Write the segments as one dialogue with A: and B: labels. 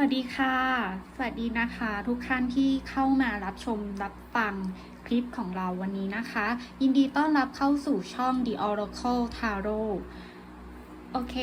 A: วัสดีค่ะ สวัสดีนะคะ ทุกท่านที่เข้ามารับชมรับฟังคลิปของเราวันนี้นะคะ ยินดีต้อนรับเข้าสู่ช่อง The Oracle Tarot โอเค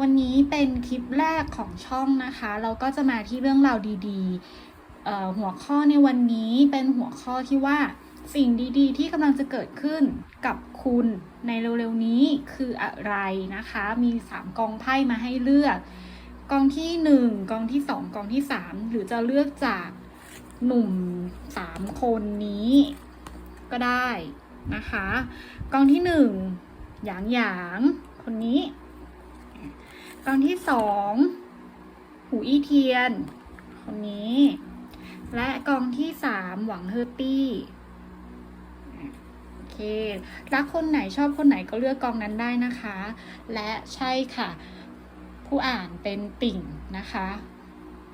A: วันนี้เป็นคลิปแรกของช่องนะคะ เราก็จะมาที่เรื่องราวดีๆ หัวข้อในวันนี้เป็นหัวข้อที่ว่าสิ่งดีๆ ที่กำลังจะเกิดขึ้นกับคุณในเร็วๆนี้คืออะไรนะคะ มี 3กองไพ่มาให้เลือก กองที่หนึ่งกองที่สองกองที่สามหรือจะเลือกจากหนุ่มสามคนนี้ก็ได้นะคะ กองที่หนึ่งหยางหยางคนนี้ กองที่สองหูอี้เทียน คนนี้ และกองที่สามหวังเฮอร์ตี้โอเครักคนไหนชอบคนไหนก็เลือกกองนั้นได้นะคะ และใช่ค่ะ ผู้อ่านเป็นติ่งนะคะ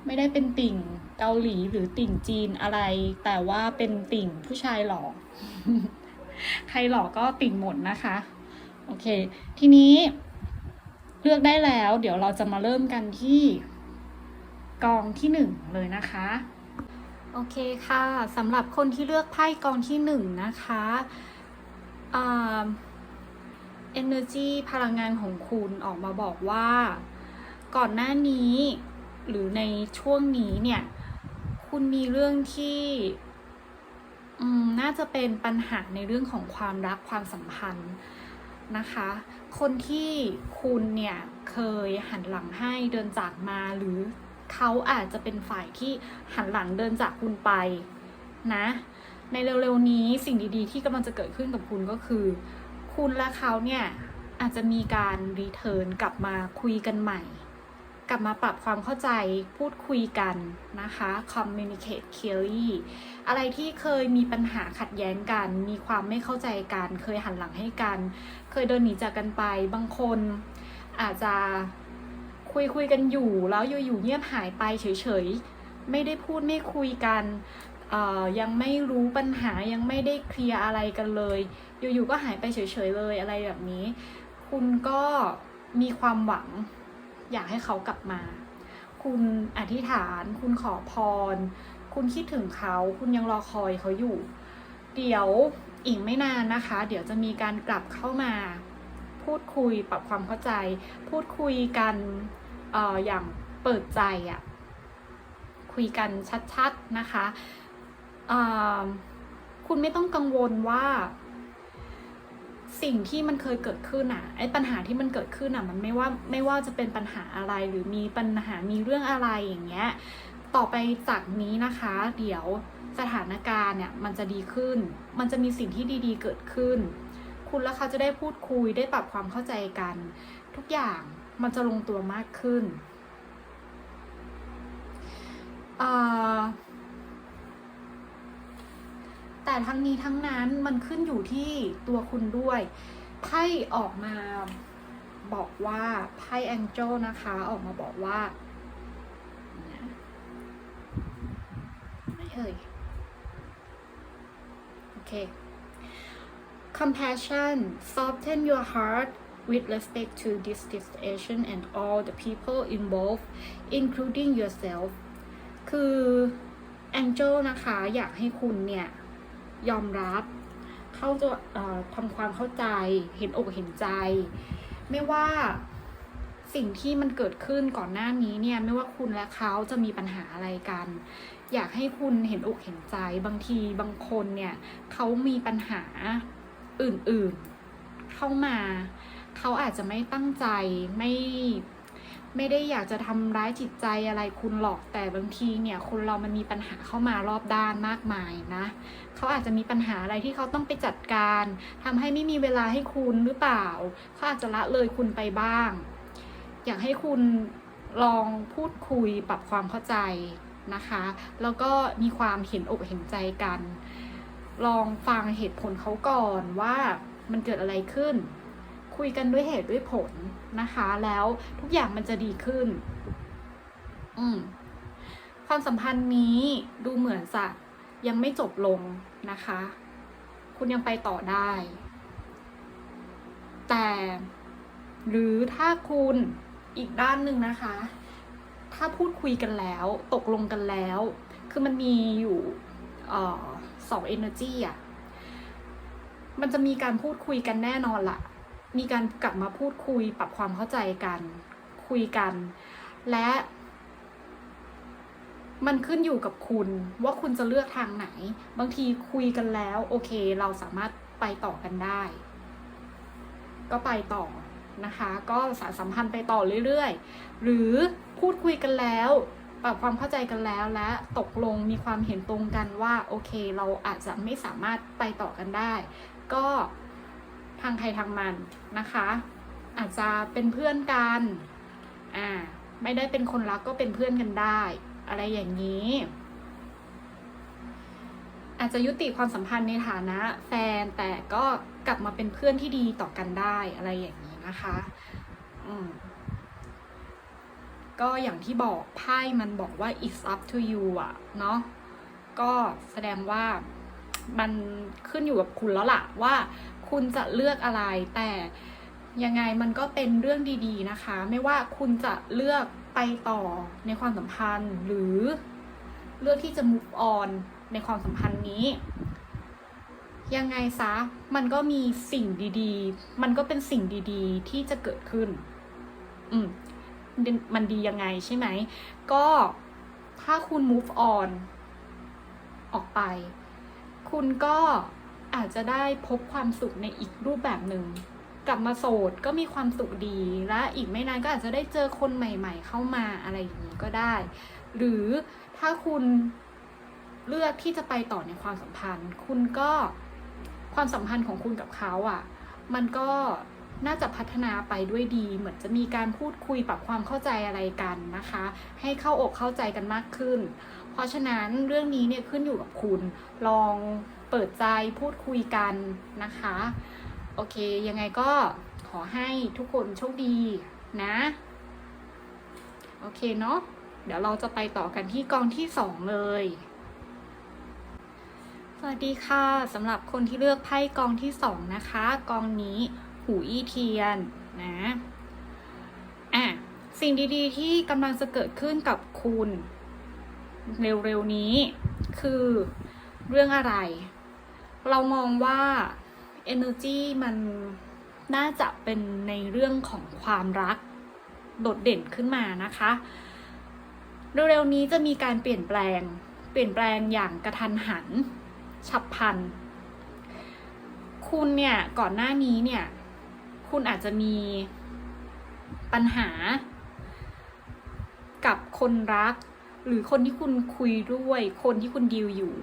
A: ไม่ได้เป็นติ่งเกาหลีหรือติ่งจีนอะไร แต่ว่าเป็นติ่งผู้ชายหล่อใครหล่อก็ติ่งหมดนะคะ โอเค ทีนี้เลือกได้แล้ว เดี๋ยวเราจะมาเริ่มกันที่กองที่หนึ่งเลยนะคะ โอเคค่ะสำหรับคนที่เลือกไพ่กองที่หนึ่งนะคะอ่า energy พลังงานของคุณออกมาบอกว่า ก่อนหน้านี้หรือในช่วงนี้เนี่ย คุณมีเรื่องที่อืมน่าจะเป็นปัญหาในเรื่องของความรักความสัมพันธ์นะคะ คนที่คุณเนี่ยเคยหันหลังให้เดินจากมาหรือเขาอาจจะเป็นฝ่ายที่หันหลังเดินจากคุณไปนะ ในเร็วๆนี้สิ่งดีๆ ที่กำลังจะเกิดขึ้นกับคุณก็คือ คุณและเขาเนี่ยอาจจะมีการรีเทิร์นกลับมาคุยกันใหม่ กลับมาปรับความเข้าใจพูดคุยกันนะคะ communicate clearly อะไรที่เคยมีปัญหาขัดแย้งกัน มีความไม่เข้าใจกัน เคยหันหลังให้กัน เคยเดินหนีจากกันไปบางคนอาจจะคุยคุยกันอยู่ แล้วอยู่ๆเงียบหายไปเฉยๆ ไม่ได้พูดไม่คุยกันยังไม่รู้ปัญหายังไม่ได้เคลียร์อะไรกันเลย อยู่ๆก็หายไปเฉยๆเลยอะไรแบบนี้ คุณก็มีความหวัง อยากให้เขากลับมา คุณอธิษฐาน คุณขอพร คุณคิดถึงเขา คุณยังรอคอยเขาอยู่ เดี๋ยวอีกไม่นานนะคะ เดี๋ยวจะมีการกลับเข้ามา พูดคุยปรับความเข้าใจ พูดคุยกันเอ่ออย่างเปิดใจอะคุยกันชัดๆนะคะ คุณไม่ต้องกังวลว่า สิ่งที่มันเคยเกิดขึ้นอะไอ้ปัญหาที่มันเกิดขึ้นอะมันไม่ว่าไม่ว่าจะเป็นปัญหาอะไรหรือมีปัญหามีเรื่องอะไรอย่างเงี้ยต่อไปจากนี้นะคะ เดี๋ยวสถานการณ์เนี่ยมันจะดีขึ้น มันจะมีสิ่งที่ดีๆ เกิดขึ้น คุณและเขาจะได้พูดคุยได้ปรับความเข้าใจกัน ทุกอย่างมันจะลงตัวมากขึ้นอ่า แต่ทั้งนี้ทั้งนั้นมันขึ้นอยู่ที่ตัวคุณด้วยไพ่ออกมาบอกว่าไพ่แองเจลนะคะออกมาบอกว่าไม่เอ่ยโอเค compassion soften your heart with respect to this situation and all the people involved including yourself คือ Angel นะคะ อยากให้คุณเนี่ย ยอมรับ เข้าจะทำความเข้าใจเห็นอกเห็นใจ ไม่ว่าสิ่งที่มันเกิดขึ้นก่อนหน้านี้เนี่ยไม่ว่าคุณและเขาจะมีปัญหาอะไรกัน อยากให้คุณเห็นอกเห็นใจบางทีบางคนเนี่ยเขามีปัญหาอื่นๆ เข้ามา เขาอาจจะไม่ตั้งใจไม่ ไม่ได้อยากจะทำร้ายจิตใจอะไรคุณหรอกแต่บางทีเนี่ยคนเรามันมีปัญหาเข้ามารอบด้านมากมายนะเขาอาจจะมีปัญหาอะไรที่เขาต้องไปจัดการทำให้ไม่มีเวลาให้คุณหรือเปล่าเขาอาจจะละเลยคุณไปบ้าง อยากให้คุณลองพูดคุยปรับความเข้าใจนะคะ แล้วก็มีความเห็นอกเห็นใจกัน ลองฟังเหตุผลเขาก่อนว่ามันเกิดอะไรขึ้น คุยกันด้วยเหตุด้วยผลนะคะ แล้วทุกอย่างมันจะดีขึ้น อืมความสัมพันธ์นี้ดูเหมือนจะยังไม่จบลงนะคะ คุณยังไปต่อได้ แต่หรือถ้าคุณอีกด้านหนึ่งนะคะ ถ้าพูดคุยกันแล้ว ตกลงกันแล้ว คือมันมีอยู่เออสอง energy อะ มันจะมีการพูดคุยกันแน่นอนละ มีการกลับมาพูดคุยปรับความเข้าใจกัน คุยกัน และ มันขึ้นอยู่กับคุณว่าคุณจะเลือกทางไหน บางทีคุยกันแล้ว โอเค เราสามารถไปต่อกันได้ ก็ไปต่อนะคะ ก็สารสัมพันธ์ไปต่อเรื่อยๆ หรือพูดคุยกันแล้วปรับความเข้าใจกันแล้วและตกลงมีความเห็นตรงกันว่า โอเค เราอาจจะไม่สามารถไปต่อกันได้ ก็ ทางใครทางมันนะคะ อาจจะเป็นเพื่อนกันอ่าไม่ได้เป็นคนรักก็เป็นเพื่อนกันได้ อะไรอย่างนี้ อาจจะยุติความสัมพันธ์ในฐานะแฟนแต่ก็กลับมาเป็นเพื่อนที่ดีต่อกันได้อะไรอย่างนี้นะคะอืมก็อย่างที่บอกไพ่มันบอกว่า it's up to you อะเนาะก็แสดงว่ามันขึ้นอยู่กับคุณแล้วล่ะว่า คุณจะเลือกอะไร แต่ยังไงมันก็เป็นเรื่องดีๆนะคะ ไม่ว่าคุณจะเลือกไปต่อในความสัมพันธ์ หรือเลือกที่จะ move on ในความสัมพันธ์นี้ ยังไงซะ มันก็มีสิ่งดีๆ มันก็เป็นสิ่งดีๆ ที่จะเกิดขึ้น อืมมันดียังไงใช่ไหม ก็ถ้าคุณ move on ออกไป คุณก็ อาจจะได้พบความสุขในอีกรูปแบบหนึ่งกลับมาโสดก็มีความสุขดี และอีกไม่นานก็อาจจะได้เจอคนใหม่ ๆ เข้ามาอะไรอย่างนี้ก็ได้ หรือถ้าคุณเลือกที่จะไปต่อในความสัมพันธ์ คุณก็ความสัมพันธ์ของคุณกับเขาอะ่ะ มันก็น่าจะพัฒนาไปด้วยดี เหมือนจะมีการพูดคุยปรับความเข้าใจอะไรกันนะคะ ให้เข้าอกเข้าใจกันมากขึ้น เพราะฉะนั้นเรื่องนี้เนี่ยขึ้นอยู่กับคุณลอง เปิดใจพูดคุยกันนะคะ โอเค ยังไงก็ขอให้ทุกคนโชคดีนะ โอเคเนาะเดี๋ยวเราจะไปต่อกันที่กองที่สองเลย สวัสดีค่ะสำหรับคนที่เลือกไพ่กองที่สองนะคะ กองนี้หูอี้เทียนนะอะสิ่งดีๆ ที่กำลังจะเกิดขึ้นกับคุณ เร็วๆนี้ คือเรื่องอะไร เรามองว่า energy มันน่าจะเป็นในเรื่องของความรักโดดเด่นขึ้นมานะคะ เร็วๆนี้จะมีการเปลี่ยนแปลง เปลี่ยนแปลงอย่างกระทันหัน ฉับพลัน คุณเนี่ยก่อนหน้านี้เนี่ย คุณอาจจะมีปัญหา กับคนรัก หรือคนที่คุณคุยด้วย คนที่คุณดีลอยู่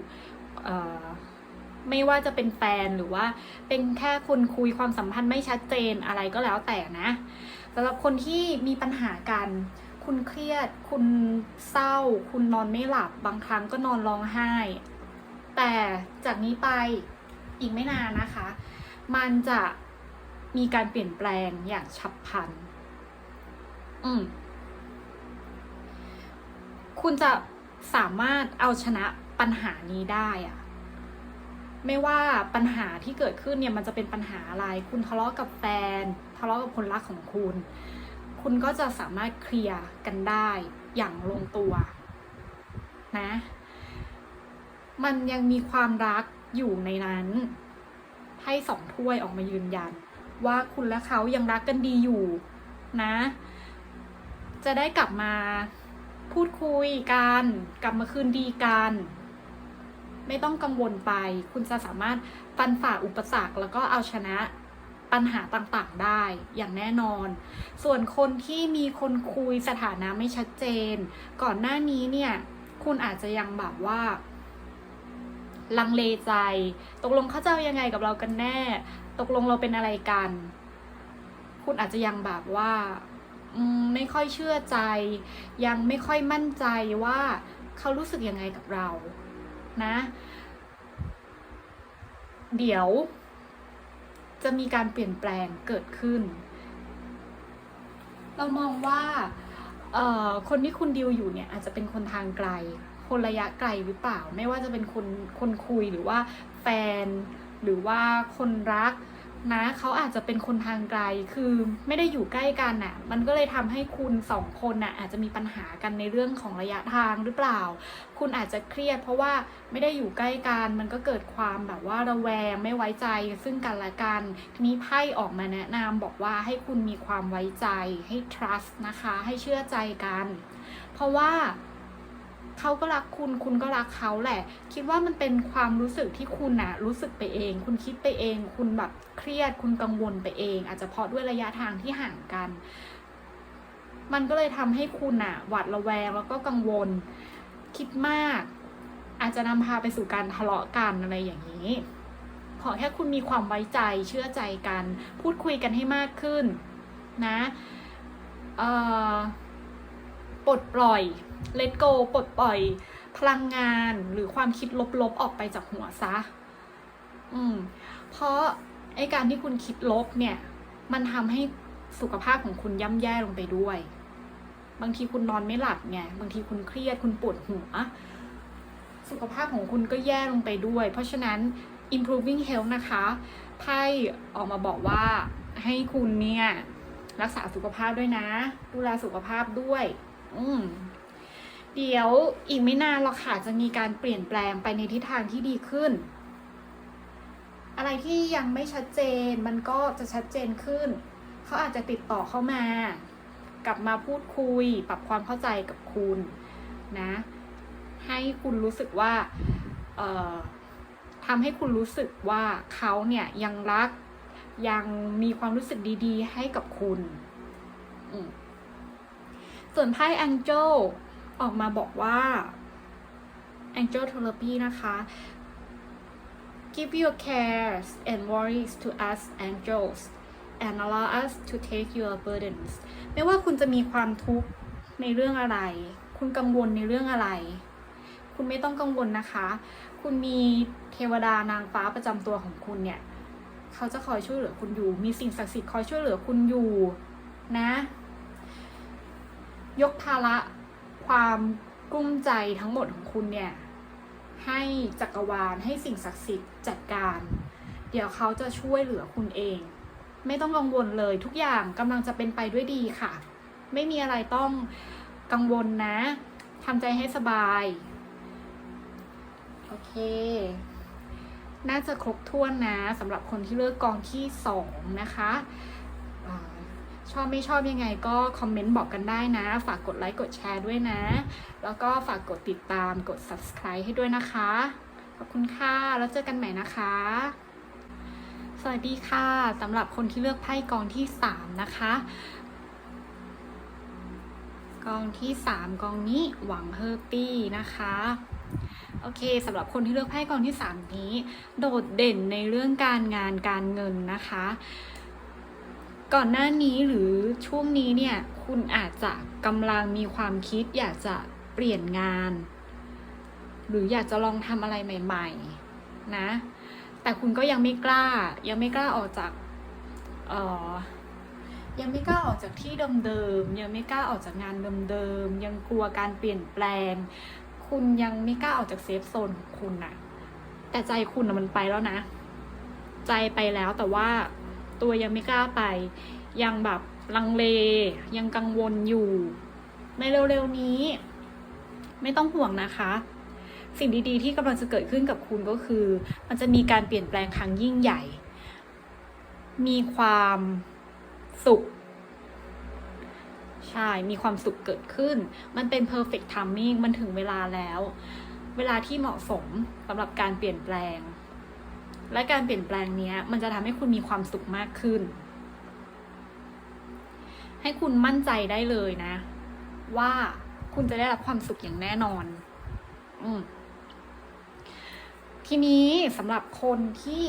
A: ไม่ว่าจะเป็นแฟนหรือว่า เป็นแค่คนคุยความสัมพันธ์ไม่ชัดเจนอะไรก็แล้วแต่นะสำหรับคนที่มีปัญหากัน คุณเครียด คุณเศร้า คุณนอนไม่หลับบางครั้งก็นอนร้องไห้ แต่จากนี้ไปอีกไม่นานนะคะ มันจะมีการเปลี่ยนแปลงอย่างฉับพลัน อืม คุณจะสามารถเอาชนะปัญหานี้ได้อะ ไม่ว่าปัญหาที่เกิดขึ้นเนี่ยมันจะเป็นปัญหาอะไร คุณทะเลาะกับแฟน ทะเลาะกับคนรักของคุณ คุณก็จะสามารถเคลียร์กันได้อย่างลงตัวนะ มันยังมีความรักอยู่ในนั้น ให้สองถ้วยออกมายืนยัน ว่าคุณและเขายังรักกันดีอยู่นะ จะได้กลับมาพูดคุยกัน กลับมาคืนดีกัน ไม่ต้องกังวลไป คุณจะสามารถฟันฝ่าอุปสรรค แล้วก็เอาชนะปัญหาต่างๆได้อย่างแน่นอน ส่วนคนที่มีคนคุยสถานะไม่ชัดเจน ก่อนหน้านี้เนี่ย คุณอาจจะยังแบบว่าลังเลใจ ตกลงเขาจะยังไงกับเรากันแน่ ตกลงเราเป็นอะไรกัน คุณอาจจะยังแบบว่าไม่ค่อยเชื่อใจ ยังไม่ค่อยมั่นใจว่าเขารู้สึกยังไงกับเรา นะ เดี๋ยว จะมีการเปลี่ยนแปลงเกิดขึ้น เรามองว่าคนที่คุณดิวอยู่เนี่ยอาจจะเป็นคนทางไกล คนระยะไกลหรือเปล่า ไม่ว่าจะเป็นคนคนคุยหรือว่าแฟนหรือว่าคนรัก นะเขาอาจจะเป็นคนทางไกลคือไม่ได้อยู่ใกล้กันน่ะ มันก็เลยทำให้คุณสองคนน่ะอาจจะมีปัญหากันในเรื่องของระยะทางหรือเปล่า คุณอาจจะเครียด เพราะว่าไม่ได้อยู่ใกล้กัน มันก็เกิดความแบบว่าระแวงไม่ไว้ใจซึ่งกันและกันทีนี้ไพ่ออกมาแนะนำบอกว่าให้คุณมีความไว้ใจให้ trust นะคะ ให้เชื่อใจกัน เพราะว่า เขาก็รักคุณ คุณก็รักเขาแหละ คิดว่ามันเป็นความรู้สึกที่คุณน่ะรู้สึกไปเอง คุณคิดไปเอง คุณแบบเครียด คุณกังวลไปเอง อาจจะเพราะด้วยระยะทางที่ห่างกัน มันก็เลยทำให้คุณน่ะหวาดระแวงแล้วก็กังวล คิดมาก อาจจะนำพาไปสู่การทะเลาะกันอะไรอย่างนี้ขอแค่คุณมีความไว้ใจเชื่อใจกัน พูดคุยกันให้มากขึ้นนะปลดปล่อย let go ปลดปล่อยพลังงานหรือความคิดลบๆออกไปจากหัวซะ อืม เพราะไอการที่คุณคิดลบเนี่ย มันทำให้สุขภาพของคุณย่ำแย่ลงไปด้วย บางทีคุณนอนไม่หลับไง บางทีคุณเครียด คุณปวดหัว สุขภาพของคุณก็แย่ลงไปด้วย เพราะฉะนั้น improving health นะคะไพ่ออกมาบอกว่าให้คุณเนี่ย รักษาสุขภาพด้วยนะ ดูแลสุขภาพด้วย อืม เดี๋ยวอีกไม่นานหรอกค่ะจะมีการเปลี่ยนแปลงไปในทิศทางที่ดีขึ้น อะไรที่ยังไม่ชัดเจนมันก็จะชัดเจนขึ้น เขาอาจจะติดต่อเข้ามา กลับมาพูดคุย ปรับความเข้าใจกับคุณนะ ให้คุณรู้สึกว่าทำให้คุณรู้สึกว่าเขาเนี่ยยังรักยังมีความรู้สึกดี ๆ ให้กับคุณ ส่วนไพ่ Angel อ ออกมาบอกว่า Angel Therapy นะคะ Give your cares and worries to us angels and allow us to take your burdens ไม่ว่าคุณจะมีความทุกข์ในเรื่องอะไร คุณกังวลในเรื่องอะไร คุณไม่ต้องกังวลนะคะ คุณมีเทวดานางฟ้าประจำตัวของคุณเนี่ย เขาจะคอยช่วยเหลือคุณอยู่ มีสิ่งศักดิ์สิทธิ์คอยช่วยเหลือคุณอยู่นะ ยกภาระ ความกุ้มใจทั้งหมดของคุณเนี่ย ให้จักรวาลให้สิ่งศักดิ์สิทธิ์จัดการ เดี๋ยวเขาจะช่วยเหลือคุณเอง ไม่ต้องกังวลเลยทุกอย่างกำลังจะเป็นไปด้วยดีค่ะ ไม่มีอะไรต้องกังวลนะทำใจให้สบาย โอเค น่าจะครบถ้วนนะสำหรับคนที่เลือกกองที่สองนะคะ ชอบไม่ชอบยังไงก็คอมเมนต์บอกกันได้นะ ฝากกดไลค์กดแชร์ด้วยนะ แล้วก็ฝากกดติดตามกด subscribe ให้ด้วยนะคะ ขอบคุณค่ะ แล้วเจอกันใหม่นะคะ สวัสดีค่ะสำหรับคนที่เลือกไพ่กองที่สามนะคะ กองที่สามกองนี้หวังเฮอร์ปี้นะคะโอเคสำหรับคนที่เลือกไพ่กองที่ 3 นี้ โดดเด่นในเรื่องการงานการเงินนะคะ ก่อนหน้านี้หรือช่วงนี้เนี่ย คุณอาจจะกำลังมีความคิด อยากจะเปลี่ยนงาน หรืออยากจะลองทำอะไรใหม่ ๆ นะ แต่คุณก็ยังไม่กล้า ยังไม่กล้าออกจากเอ่อยังไม่กล้าออกจากที่เดิมๆยังไม่กล้าออกจากงานเดิมๆยังกลัวการเปลี่ยนแปลง คุณยังไม่กล้าออกจากเซฟโซนของคุณนะแต่ใจคุณนะมันไปแล้วนะ ใจไปแล้วแต่ว่า ตัวยังไม่กล้าไป ยังแบบลังเล ยังกังวลอยู่ ในเร็วๆนี้ ไม่ต้องห่วงนะคะ สิ่งดีๆ ที่กำลังจะเกิดขึ้นกับคุณก็คือ มันจะมีการเปลี่ยนแปลงครั้งยิ่งใหญ่ มีความสุขใช่ มีความสุขเกิดขึ้น มันเป็น perfect timing มันถึงเวลาแล้ว เวลาที่เหมาะสมสำหรับการเปลี่ยนแปลง และการเปลี่ยนแปลงเนี้ย มันจะทำให้คุณมีความสุขมากขึ้น ให้คุณมั่นใจได้เลยนะ ว่าคุณจะได้รับความสุขอย่างแน่นอน อืมทีนี้สำหรับคนที่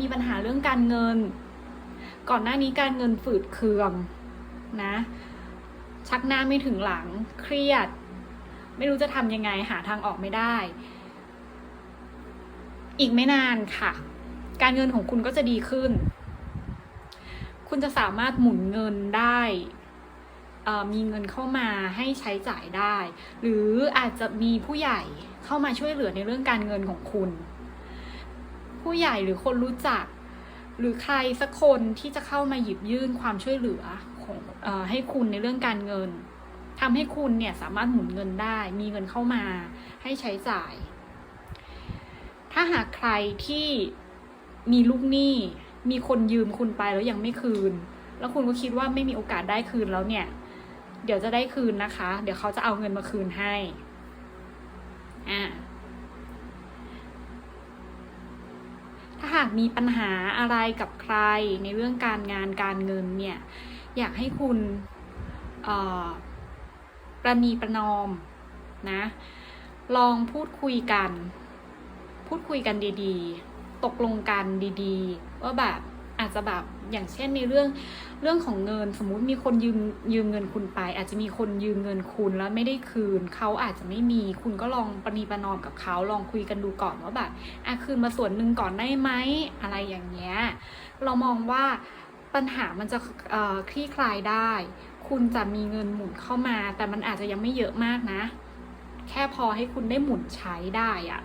A: มีปัญหาเรื่องการเงิน ก่อนหน้านี้การเงินฝืดเคืองนะ ชักหน้าไม่ถึงหลังเครียด ไม่รู้จะทำยังไงหาทางออกไม่ได้ อีกไม่นานค่ะ การเงินของคุณก็จะดีขึ้น คุณจะสามารถหมุนเงินได้มีเงินเข้ามาให้ใช้จ่ายได้ หรืออาจจะมีผู้ใหญ่เข้ามาช่วยเหลือในเรื่องการเงินของคุณ ผู้ใหญ่หรือคนรู้จัก หรือใครสักคนที่จะเข้ามาหยิบยื่นความช่วยเหลือของอให้คุณในเรื่องการเงินทำให้คุณเนี่ยสามารถหมุนเงินได้ มีเงินเข้ามาให้ใช้จ่าย ถ้าหากใครที่มีลูกหนี้ มีคนยืมคุณไปแล้วยังไม่คืน แล้วคุณก็คิดว่าไม่มีโอกาสได้คืนแล้วเนี่ย เดี๋ยวจะได้คืนนะคะ เดี๋ยวเขาจะเอาเงินมาคืนให้ อ่าถ้าหากมีปัญหาอะไรกับใครในเรื่องการงานการเงินเนี่ย อยากให้คุณประนีประนอมนะ ลองพูดคุยกัน พูดคุยกันดีๆ ตกลงกันดีๆ ว่าแบบอาจจะแบบอย่างเช่นในเรื่องเรื่องของเงินสมมุติมีคนยืมยืมเงินคุณไป อาจจะมีคนยืมเงินคุณแล้วไม่ได้คืนเขาอาจจะไม่มีคุณก็ลองประนีประนอมกับเขาลองคุยกันดูก่อนว่าแบบอะคืนมาส่วนหนึ่งก่อนได้ไหมอะไรอย่างเงี้ยเรามองว่าปัญหามันจะคลี่คลายได้ คุณจะมีเงินหมุนเข้ามา แต่มันอาจจะยังไม่เยอะมากนะ แค่พอให้คุณได้หมุนใช้ได้อะ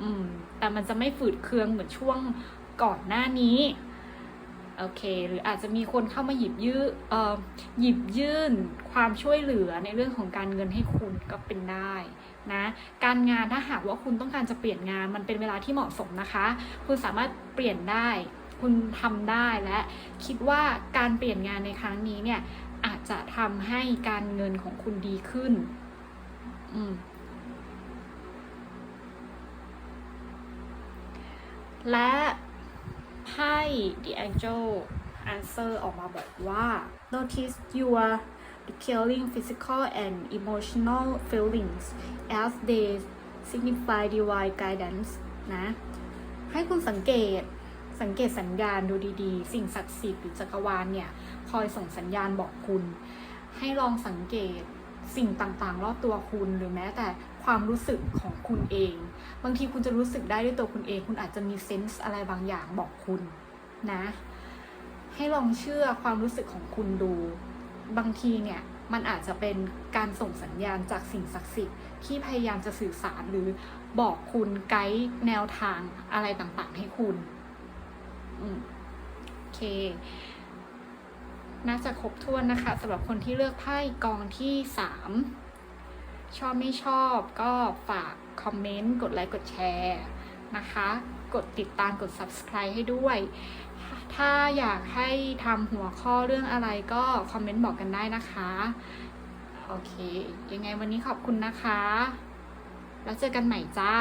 A: อืม แต่มันจะไม่ฝืดเคืองเหมือนช่วงก่อนหน้านี้ โอเค หรืออาจจะมีคนเข้ามาหยิบยื้อเอ่อหยิบยื่นความช่วยเหลือในเรื่องของการเงินให้คุณก็เป็นได้นะการงานถ้าหากว่าคุณต้องการจะเปลี่ยนงานมันเป็นเวลาที่เหมาะสมนะคะ คุณสามารถเปลี่ยนได้ คุณทำได้และคิดว่าการเปลี่ยนงานในครั้งนี้เนี่ยอาจจะทำให้การเงินของคุณดีขึ้น อืม และไพ่ The Angel Answer ออกมาบอกว่า notice your recurring physical and emotional feelings as they signify divine guidance นะ ให้คุณสังเกตสังเกตสัญญาณดูดีๆ สิ่งศักดิ์สิทธิ์หรือจักรวาลเนี่ย คอยส่งสัญญาณบอกคุณ ให้ลองสังเกตสิ่งต่างๆ รอบตัวคุณหรือแม้แต่ ความรู้สึกของคุณเอง บางทีคุณจะรู้สึกได้ด้วยตัวคุณเอง คุณอาจจะมีเซนส์อะไรบางอย่างบอกคุณนะ ให้ลองเชื่อความรู้สึกของคุณดู บางทีเนี่ยมันอาจจะเป็นการส่งสัญญาณจากสิ่งศักดิ์สิทธิ์ที่พยายามจะสื่อสารหรือบอกคุณไกด์แนวทางอะไรต่างๆ ให้คุณอืมโอเค น่าจะครบถ้วนนะคะสำหรับคนที่เลือกไพ่กองที่สาม ชอบไม่ชอบก็ฝากคอมเมนต์กดไลค์กดแชร์นะคะ กดติดตามกด subscribe ให้ด้วย ถ้าอยากให้ทำหัวข้อเรื่องอะไรก็คอมเมนต์บอกกันได้นะคะ โอเค ยังไงวันนี้ขอบคุณนะคะ แล้วเจอกันใหม่จ้า